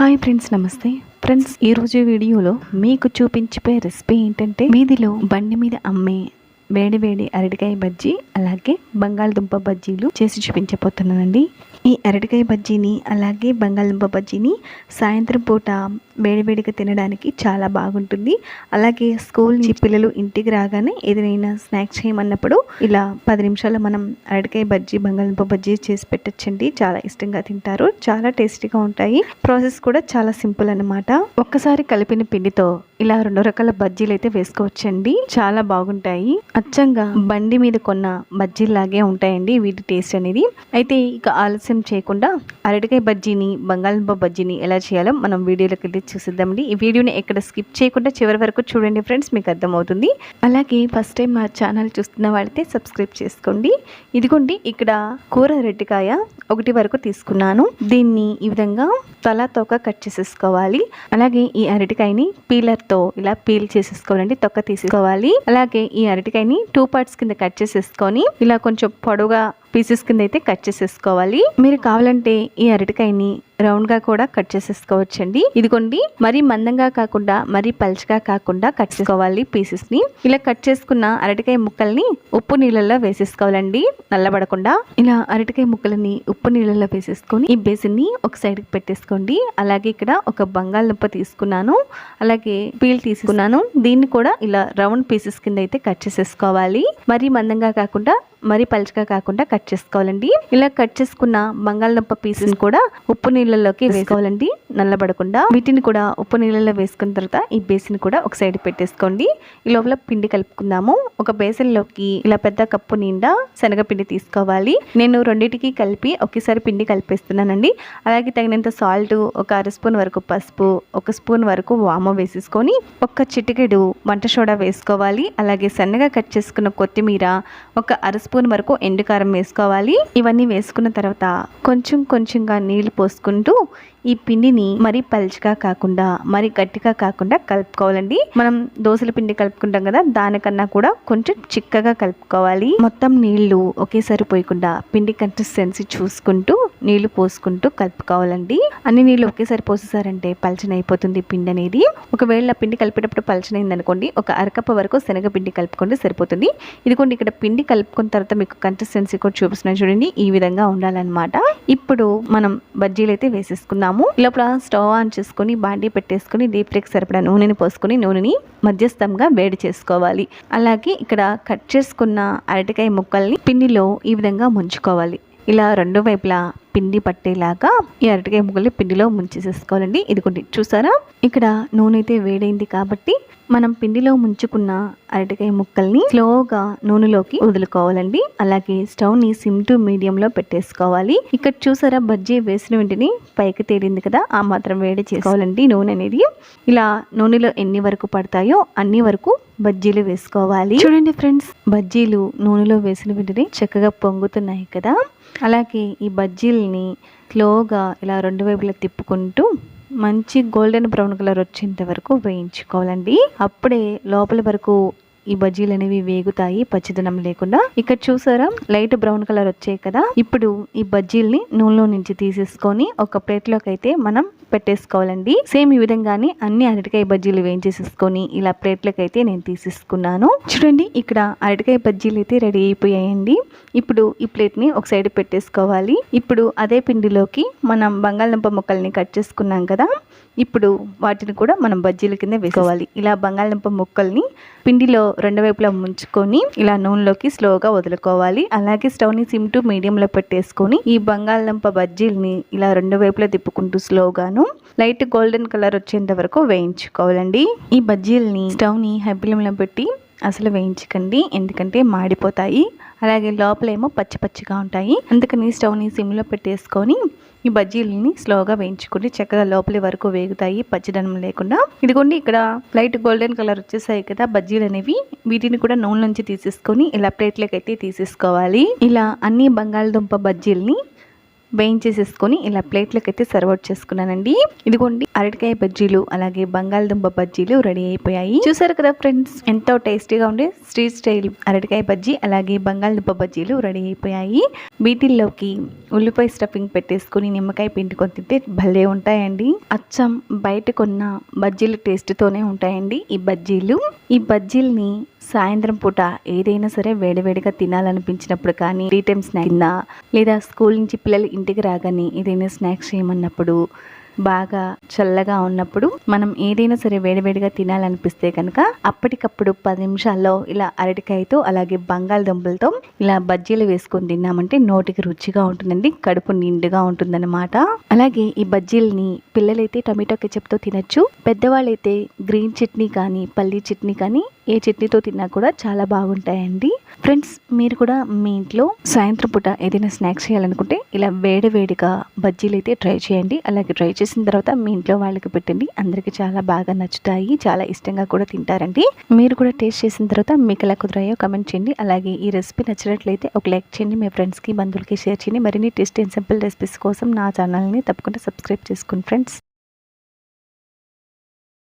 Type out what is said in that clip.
Hi friends నమస్తే. Friends ఈరోజు వీడియోలో మీకు చూపించిపోయే రెసిపీ ఏంటంటే వీధిలో బండి మీద అమ్మే వేడి వేడి అరటికాయ బజ్జీ అలాగే బంగాళదుంప బజ్జీలు చేసి చూపించబోతున్నానండి. ఈ అరటికాయ బజ్జీని అలాగే బంగాళదుంప బజ్జీని సాయంత్రం పూట వేడివేడిగా తినడానికి చాలా బాగుంటుంది. అలాగే స్కూల్ నుంచి పిల్లలు ఇంటికి రాగానే ఏదైనా స్నాక్స్ చేయమన్నప్పుడు ఇలా పది నిమిషాల్లో మనం అరటికాయ బజ్జీ బంగాళదుంప బజ్జీ చేసి పెట్టచ్చండి. చాలా ఇష్టంగా తింటారు. చాలా టేస్టీగా ఉంటాయి. ప్రాసెస్ కూడా చాలా సింపుల్ అన్నమాట. ఒక్కసారి కలిపిన పిండితో ఇలా రెండు రకాల బజ్జీలు అయితే వేసుకోవచ్చండి. చాలా బాగుంటాయి. అచ్చంగా బండి మీద కొన్న బజ్జీలాగే ఉంటాయండి వీటి టేస్ట్ అనేది. అయితే ఇక ఆలస్యం చేయకుండా అరటికాయ బజ్జీని బంగాళదుంప బజ్జీని ఎలా చేయాలో మనం వీడియోలోకి వెళ్ళి చూసిద్దామండి. ఈ వీడియోని ఎక్కడ స్కిప్ చేయకుండా చివరి వరకు చూడండి ఫ్రెండ్స్ మీకు అర్థమవుతుంది. అలాగే ఫస్ట్ టైం మా ఛానల్ చూస్తున్న వాళ్ళైతే సబ్స్క్రైబ్ చేసుకోండి. ఇదిగోండి ఇక్కడ కూర రెడ్డికాయ ఒకటి వరకు తీసుకున్నాను. దీన్ని ఈ విధంగా తల తొక్క కట్ చేసేసుకోవాలి. అలాగే ఈ అరటికాయని పీలర్తో ఇలా పీల్ చేసేసుకోవాలండి తొక్క తీసుకోవాలి అలాగే ఈ అరటికాయని టూ పార్ట్స్ కింద కట్ చేసేసుకొని ఇలా కొంచెం పొడవుగా పీసెస్ కింద అయితే కట్ చేసేసుకోవాలి. మీరు కావాలంటే ఈ అరటికాయని రౌండ్గా కూడా కట్ చేసేసుకోవచ్చండి. ఇదిగోండి మరీ మందంగా కాకుండా మరీ పల్చగా కాకుండా కట్ చేసుకోవాలి పీసెస్ని ఇలా కట్ చేసుకున్న అరటికాయ ముక్కల్ని ఉప్పు నీళ్ళల్లో వేసేసుకోవాలండి. నల్లబడకుండా. ఇలా అరటికాయ ముక్కలని ఉప్పు నీళ్ళల్లో వేసేసుకొని ఈ బేసిన్ని ఒక సైడ్కి పెట్టేసుకోండి. అలాగే ఇక్కడ ఒక బంగాళదుంప తీసుకున్నాను. అలాగే పీల్ తీసుకున్నాను దీన్ని కూడా ఇలా రౌండ్ పీసెస్ కింద అయితే కట్ చేసేసుకోవాలి. మరీ మందంగా కాకుండా మరీ పలుచగా కాకుండా కట్ చేసుకోవాలండి. ఇలా కట్ చేసుకున్న బంగాళదుంప పీసెస్ కూడా ఉప్పు నీళ్ళలోకి వేసుకోవాలండి. నల్లబడకుండా వీటిని కూడా ఉప్పు నీళ్ళలో వేసుకున్న తర్వాత ఈ బేసిన్ కూడా ఒక సైడ్ పెట్టేసుకోండి. ఈ లోపల పిండి కలుపుకుందాము. ఒక బేసిన్లోకి ఇలా పెద్ద కప్పు నిండా శనగపిండి తీసుకోవాలి. నేను రెండింటికి కలిపి ఒకేసారి పిండి కలిపేస్తున్నానండి. అలాగే తగినంత సాల్ట్ ఒక అర స్పూన్ వరకు పసుపు ఒక స్పూన్ వరకు వామ వేసేసుకొని ఒక చిటికెడు వంట సోడా వేసుకోవాలి. అలాగే సన్నగా కట్ చేసుకున్న కొత్తిమీర ఒక అర స్పూన్ వరకు ఎండుకారం వేసుకోవాలి. ఇవన్నీ వేసుకున్న తర్వాత కొంచెం కొంచెంగా నీళ్ళు పోసుకుంటూ ఈ పిండిని మరి పల్చగా కాకుండా మరీ గట్టిగా కాకుండా కలుపుకోవాలండి. మనం దోశల పిండి కలుపుకుంటాం కదా దానికన్నా కూడా కొంచెం చిక్కగా కలుపుకోవాలి. మొత్తం నీళ్ళు ఒకేసారి పోయకుండా పిండి కన్సిస్టెన్సీ చూసుకుంటూ నీళ్ళు పోసుకుంటూ కలుపుకోవాలండి. అన్ని నీళ్ళు ఒకేసారి పోసేసారంటే పలచన అయిపోతుంది పిండి అనేది. ఒకవేళ పిండి కలిపేటప్పుడు పలచనైంది అనుకోండి ఒక అరకప్ప వరకు శనగపిండి కలుపుకోండి సరిపోతుంది. ఇదిగోండి ఇక్కడ పిండి కలుపుకున్న తర్వాత మీకు కన్సిస్టెన్సీ కూడా చూపిస్తున్నాను చూడండి ఈ విధంగా ఉండాలన్నమాట. ఇప్పుడు మనం బజ్జీలు అయితే వేసేసుకుందాము లోపల స్టవ్ ఆన్ చేసుకొని బాండీ పెట్టేసుకొని డీప్ ఫ్రైకి సరిపడా నూనెని పోసుకుని నూనెని మధ్యస్థంగా వేడి చేసుకోవాలి. అలాగే ఇక్కడ కట్ చేసుకున్న అరటికాయ ముక్కల్ని పిండిలో ఈ విధంగా ముంచుకోవాలి. ఇలా రెండు వైపులా పిండి పట్టేలాగా ఈ అరటికాయ ముక్కల్ని పిండిలో ముంచేసేసుకోవాలండి. ఇదిగోండి చూసారా? ఇక్కడ నూనె అయితే వేడైంది కాబట్టి మనం పిండిలో ముంచుకున్న అరటికాయ ముక్కల్ని స్లోగా నూనెలోకి వదులుకోవాలండి. అలాగే స్టవ్ని సిమ్ టు మీడియం లో పెట్టేసుకోవాలి. ఇక్కడ చూసారా బజ్జీ వేసిన వెంటనే పైకి తేలింది కదా ఆ మాత్రం వేడి చేసుకోవాలండి నూనె అనేది. ఇలా నూనెలో ఎన్ని వరకు పడతాయో అన్ని వరకు బజ్జీలు వేసుకోవాలి. చూడండి ఫ్రెండ్స్ బజ్జీలు నూనెలో వేసిన వెంటనే చక్కగా పొంగుతున్నాయి కదా. అలాగే ఈ బజ్జీలని స్లోగా ఇలా రెండు వైపులా తిప్పుకుంటూ మంచి గోల్డెన్ బ్రౌన్ కలర్ వచ్చేంత వరకు వేయించుకోవాలండి. అప్పుడే లోపల వరకు ఈ బజ్జీలు అనేవి వేగుతాయి పచ్చిదనం లేకుండా. ఇక్కడ చూసారా? లైట్ బ్రౌన్ కలర్ వచ్చాయి కదా? ఇప్పుడు ఈ బజ్జీల్ని నూనెలో నుంచి తీసేసుకొని ఒక ప్లేట్లోకి అయితే మనం పెట్టేసుకోవాలండి. సేమ్ ఈ విధంగానే అన్ని అరటికాయ బజ్జీలు వేయించేసేసుకొని ఇలా ప్లేట్లోకి అయితే నేను తీసేసుకున్నాను. చూడండి ఇక్కడ అరటికాయ బజ్జీలు అయితే రెడీ అయిపోయాయండి. ఇప్పుడు ఈ ప్లేట్ని ఒక సైడ్ పెట్టేసుకోవాలి. ఇప్పుడు అదే పిండిలోకి మనం బంగాళదుంప ముక్కల్ని కట్ చేసుకున్నాం కదా? ఇప్పుడు వాటిని కూడా మనం బజ్జీల కింద వేసుకోవాలి ఇలా బంగాళదుంప ముక్కల్ని పిండిలో రెండు వైపులా ముంచుకొని ఇలా నూనెలోకి స్లోగా వదులుకోవాలి. అలాగే స్టవ్ని సిమ్ టు మీడియంలో పెట్టేసుకొని ఈ బంగాళదుంప బజ్జీల్ని ఇలా రెండు వైపులా తిప్పుకుంటూ స్లోగాను లైట్ గోల్డెన్ కలర్ వచ్చేంత వరకు వేయించుకోవాలండి. ఈ బజ్జీల్ని స్టవ్ని హై పెట్టి అసలు వేయించకండి ఎందుకంటే మాడిపోతాయి. అలాగే లోపలేమో పచ్చి పచ్చిగా ఉంటాయి. అందుకని స్టవ్ని సిమ్లో పెట్టేసుకొని ఈ బజ్జీలని స్లోగా వేయించుకుని చక్కగా లోపలి వరకు వేగుతాయి పచ్చిదనం లేకుండా. ఇదిగోండి ఇక్కడ లైట్ గోల్డెన్ కలర్ వచ్చేసాయి కదా బజ్జీలు అనేవి. వీటిని కూడా నూనె నుంచి తీసేసుకొని ఇలా ప్లేట్లోకి అయితే తీసేసుకోవాలి. ఇలా అన్ని బంగాళదుంప బజ్జీలని వేయించేసేసుకొని ఇలా ప్లేట్లకు అయితే సర్వ్ అవుట్ చేసుకున్నానండి. ఇదిగోండి అరటికాయ బజ్జీలు అలాగే బంగాళదుంప బజ్జీలు రెడీ అయిపోయాయి. చూసారు కదా ఫ్రెండ్స్ ఎంతో టేస్టీగా ఉండే స్ట్రీట్ స్టైల్ అరటికాయ బజ్జీ అలాగే బంగాళదుంప బజ్జీలు రెడీ అయిపోయాయి. వీటిల్లోకి ఉల్లిపాయ స్టఫింగ్ పెట్టేసుకుని నిమ్మకాయ పిండుకొని తింటే భలే ఉంటాయండి. అచ్చం బయట కొన్న బజ్జీలు టేస్ట్తోనే ఉంటాయండి ఈ బజ్జీలు. ఈ బజ్జీల్ని సాయంత్రం పూట ఏదైనా సరే వేడివేడిగా తినాలనిపించినప్పుడు కానీ టీ టైం స్నాక్ తిన్నా లేదా స్కూల్ నుంచి పిల్లలు ఇంటికి రాగానే ఏదైనా స్నాక్స్ చేయమన్నప్పుడు బాగా చల్లగా ఉన్నప్పుడు మనం ఏదైనా సరే వేడివేడిగా తినాలనిపిస్తే కనుక అప్పటికప్పుడు పది నిమిషాల్లో ఇలా అరటికాయతో అలాగే బంగాళదుంపలతో ఇలా బజ్జీలు వేసుకొని తిన్నామంటే నోటికి రుచిగా ఉంటుందండి కడుపు నిండుగా ఉంటుందన్నమాట. అలాగే ఈ బజ్జీలని పిల్లలైతే టమాటో కెచప్తో తినచ్చు పెద్దవాళ్ళైతే గ్రీన్ చట్నీ కానీ పల్లీ చట్నీ కానీ ఏ చట్నీతో తిన్నా కూడా చాలా బాగుంటాయండి. ఫ్రెండ్స్ మీరు కూడా మీ ఇంట్లో సాయంత్రం పూట ఏదైనా స్నాక్స్ చేయాలనుకుంటే ఇలా వేడి వేడిగా బజ్జీలు అయితే ట్రై చేయండి. అలాగే ట్రై చేసిన తర్వాత మీ ఇంట్లో వాళ్ళకి పెట్టండి. అందరికీ చాలా బాగా నచ్చుతాయి. చాలా ఇష్టంగా కూడా తింటారండి. మీరు కూడా టేస్ట్ చేసిన తర్వాత మీకు ఎలా కుదరాయో కమెంట్ చేయండి. అలాగే ఈ రెసిపీ నచ్చినట్లయితే ఒక లైక్ చేయండి. మీ ఫ్రెండ్స్కి బంధువులకి షేర్ చేయండి. మరిన్ని టేస్ట్ అండ్ సింపుల్ రెసిపీస్ కోసం నా ఛానల్ని తప్పకుండా సబ్స్క్రైబ్ చేసుకోండి ఫ్రెండ్స్